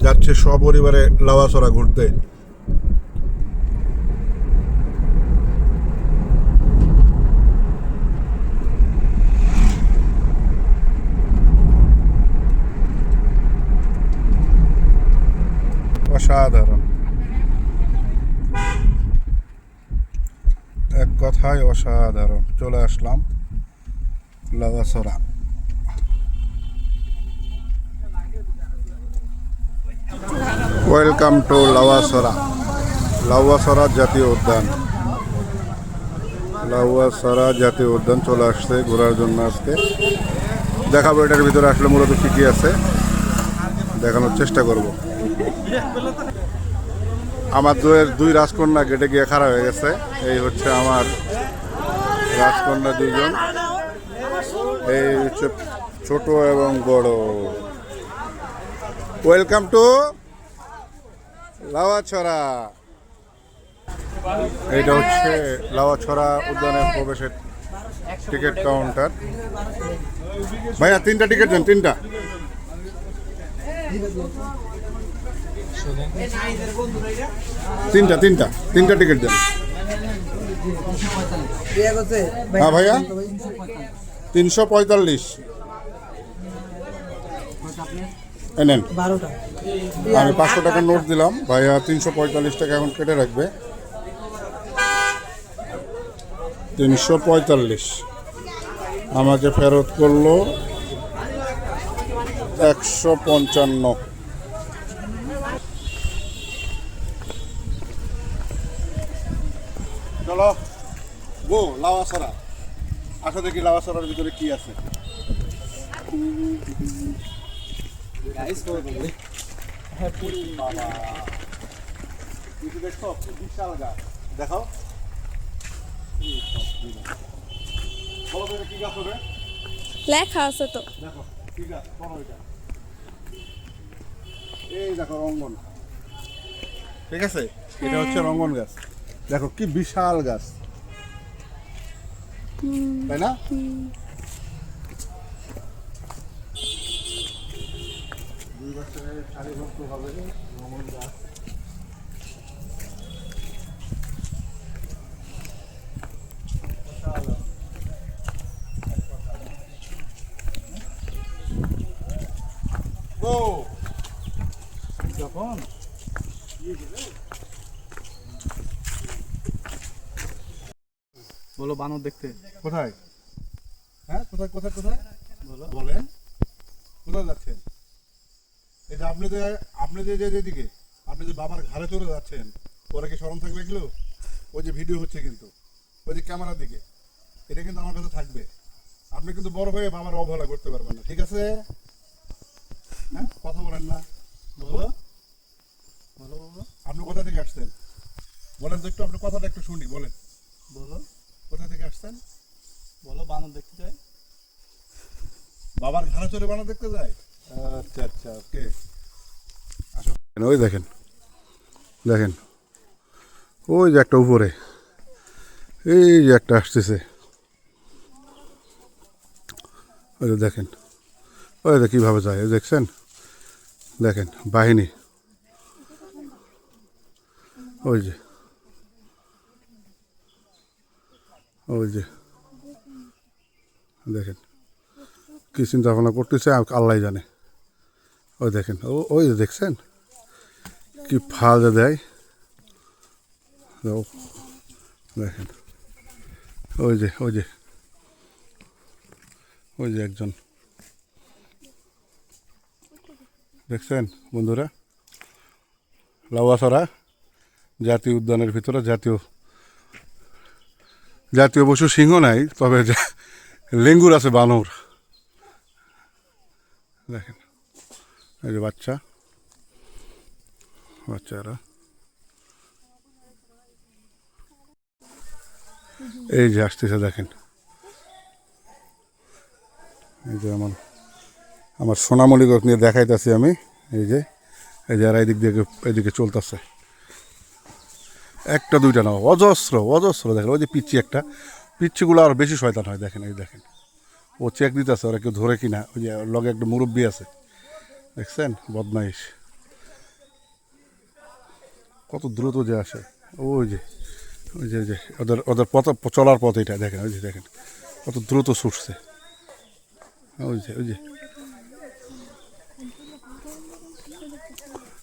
যাচ্ছে সপরিবারে লাওয়াছড়া ঘুরতে। অসাধারণ। এক কথায় অসাধারণ। চলে আসলাম লাভাসরা ওয়েলকাম টু লাওয়াসরা লাওয়াসরা জাতীয় উদ্যান লাওয়াসরা জাতীয় উদ্যান চলে আসছে ঘোরার জন্য আজকে দেখাবো এটার ভিতরে আসলে মূলত কী কী আছে দেখানোর চেষ্টা করব। আমার দুয়ের দুই রাজকন্যা গেটে গিয়ে খারাপ হয়ে গেছে। এই হচ্ছে আমার রাজকন্যা দুইজন। এই হচ্ছে ছোট এবং বড়। Welcome to Lawachara. এইটা হচ্ছে লাওয়াছড়া উদ্যানের প্রবেশের টিকিট কাউন্টার। ভাইয়া, তিনটা টিকিট দেন, তিনটা। তিনটা তিনটা তিনটা টিকিট দেন। হ্যাঁ ভাইয়া? তিনশো পঁয়তাল্লিশ। এই নেন। বারোটা। আমি পাঁচশো টাকার নোট দিলাম। ভাইয়া তিনশো পঁয়তাল্লিশ টাকা এখন কেটে রাখবে। তিনশো পঁয়তাল্লিশ। আমাকে ফেরত করল একশো পঞ্চান্ন। চলো। গো লাওয়াসরা। আসো দেখি লাওয়াসরার ভিতরে কি আছে। বাবা তুই তো দেখছ কি বিশাল গাছ দেখাও বলো তো কি গাছ হবে? লেখা আছে তো। দেখো কি গাছ? বলো এটা। এই দেখো রঙ্গন। ঠিক আছে? এটা হচ্ছে রঙ্গন গাছ। দেখো কি বিশাল গাছ। তাই না দুই ও যখন বলো বানর দেখতে। কোথায়? হ্যাঁ কোথায় কোথায় কোথায়? বলো বলেন। কোথায় যাচ্ছেন? এই যে আপনি যে আপনি যে যেদিকে আপনি যে বাবার ঘাড়ে চলে যাচ্ছেন ওরা কি স্মরণ থাকবে এগুলো? ওই যে ভিডিও হচ্ছে কিন্তু ওই যে ক্যামেরার দিকে। এটা কিন্তু আমার কাছে থাকবে। আপনি কিন্তু বড় হয়ে বাবার অবহেলা করতে পারবেন না ঠিক আছে? হ্যাঁ কথা বলেন না। বলো। বলো। বলো আপনি কোথা থেকে আসছেন? বলেন তো একটু আপনার কথাটা একটু শুনি বলেন। বলো। কোথা থেকে আসছেন? বলো বানর দেখতে চাই। বাবার ঘাড়ে চড়ে বানা দেখতে যায়? আচ্ছা আচ্ছা ওকে। আসো। ওই দেখেন দেখেন। ওই যে একটা উপরে। এই যে একটা আসতেছে। ওই দেখেন, ওই যে কীভাবে যায় দেখছেন? দেখেন, বাহিনী। ওই যে। ওই যে। দেখেন, কি চিন্তা ভাবনা করতেছে আল্লাহ জানে। ওই দেখেন, ও, ওই দেখছেন? কি ফাল যে দেয়। দেখেন। ওই যে ওই যে। ওই যে একজন। দেখছেন বন্ধুরা? লাউয়াছড়া জাতীয় উদ্যানের ভিতরে জাতীয় জাতীয় পশু সিংহ নাই, তবে লেঙ্গুর আছে বানর। দেখেন। এই যে বাচ্চা বাচ্চারা এই যে আসতেছে দেখেন এই যে আমার আমার সোনামণিকক নিয়ে দেখাইতেছি আমি এই যে এই যে এরা এদিক দিয়ে এদিকে চলতেছে একটা দুইটা না অজস্র অজস্র দেখেন ওই যে পিচ্ছি একটা পিচ্ছিগুলো আর বেশি শয়তান হয় দেখেন এই দেখেন ও চেক দিতেছে ওরা কেউ ধরে কিনা ওই যে লগে একটা মুরব্বী আছে দেখছেন? বদমাইশ। কত দ্রুত যে আসে। ওই যে ওই যে যে, ওদের ওদের পথ, চলার পথ এটা, দেখেন, ওই যে দেখেন, কত দ্রুত ছুটছে। ওই যে ওই যে।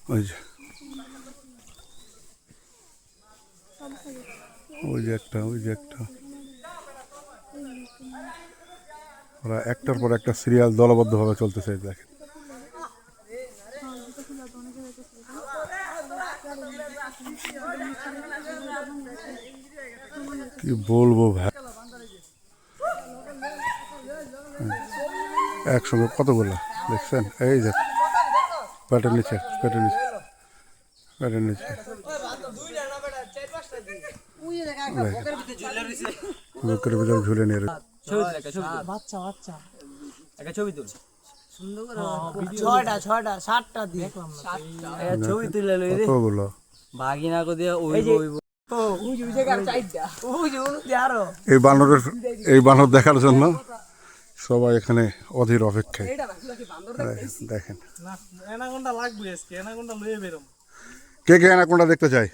ওই যে। ওই যে একটা, ওই যে একটা। ওরা একটার পর একটা সিরিয়াল দলবদ্ধভাবে চলতেছে দেখেন। কি বলব ভাই? একসঙ্গে কতগুলো? দেখছেন? এই যে পেটের নিচে পেটের নিচে পেটের নিচে। বুকের ভিতরে ঝুলে নিয়ে বাচ্চা বাচ্চা একটা ছবি তুল ছয়টা ছয়টা সাতটা দিয়ে। ছবি তুলে কতগুলো? ভাগিনা কো দিয়া ওই ওই এই বানরের এই বানর দেখার জন্য সবাই এখানে অধীর অপেক্ষায়। দেখেন, দেখেন। না এনাগোন্ডা লাগবে আজকে এনাগোন্ডা লয়ে বেরোম কে কে অ্যানাকোন্ডা দেখতে চাই?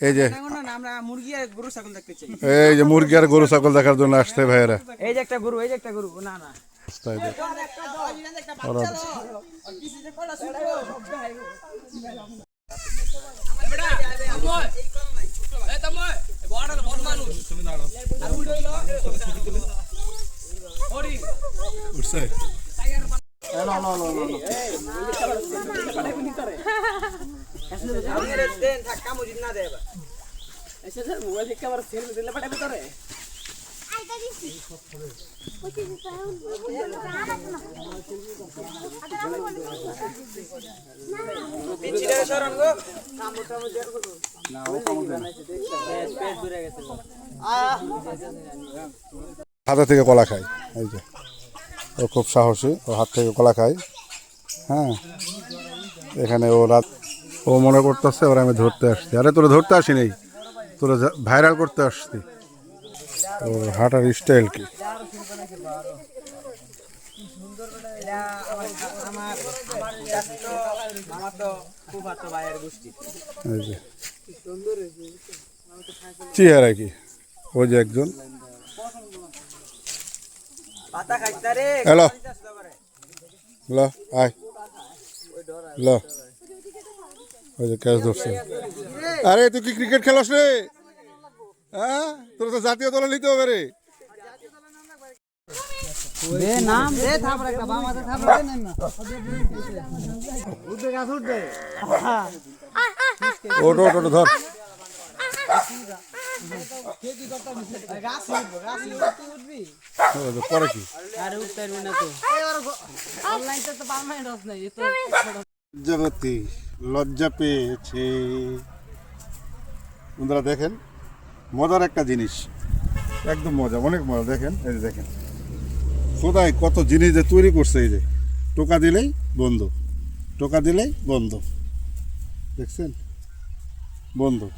এই যে এখন না আমরা মুরগি আর গরু ছাগল দেখতে চাই। এই যে মুরগি আর গরু ছাগল দেখার জন্য আসছে ভাইয়েরা। এই যে একটা গরু এই যে একটা গরু না না। ওরা পিছিয়ে সরন গো। কামড় টামড় দেয়ার হাতে থেকে কলা খায়, এই যে। ও খুব সাহসী, ও হাত থেকে কলা খায়। হ্যাঁ এখানে ও রাত ও মনে করতেছে, ওরা আমি ধরতে আসছি। আরে, তোরা ধরতে আসি নেই তোরা ভাইরাল করতে আসছি। ও হাঁটার স্টাইল কি? এটা আমার আমার আমার তো খুব হাত ভাইয়ের গোষ্ঠী। চেহারা কি? ও যে একজন। হ্যালো। ল আয়। ল ওই যে ক্যাচ ধরছে। আরে তুই কি ক্রিকেট খেলাস রে? হ্যাঁ? তোর তো জাতীয় দলে নিতে হবে রে। দে নাম। দে থাপড় একটা বামাতে থাপড় দে না উঠবে গাছ উঠবে ওট ওট ওট ধর গাছ উঠবে গাছ উঠবে তুই উঠবি ওই যে পরে কি? আরে উঠতে পারবি না তো। অনলাইনতে তো পারমানেন্ট হস নাই তো জগতি লজ্জা পেয়েছে। বন্ধুরা দেখেন মজার একটা জিনিস। একদম মজা অনেক মজা দেখেন এই দেখেন। খোদাই কত জিনিস যে তৈরি করছে এই যে। টোকা দিলেই বন্ধ। টোকা দিলেই বন্ধ। দেখছেন? বন্ধ।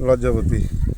লজ্জাবতী।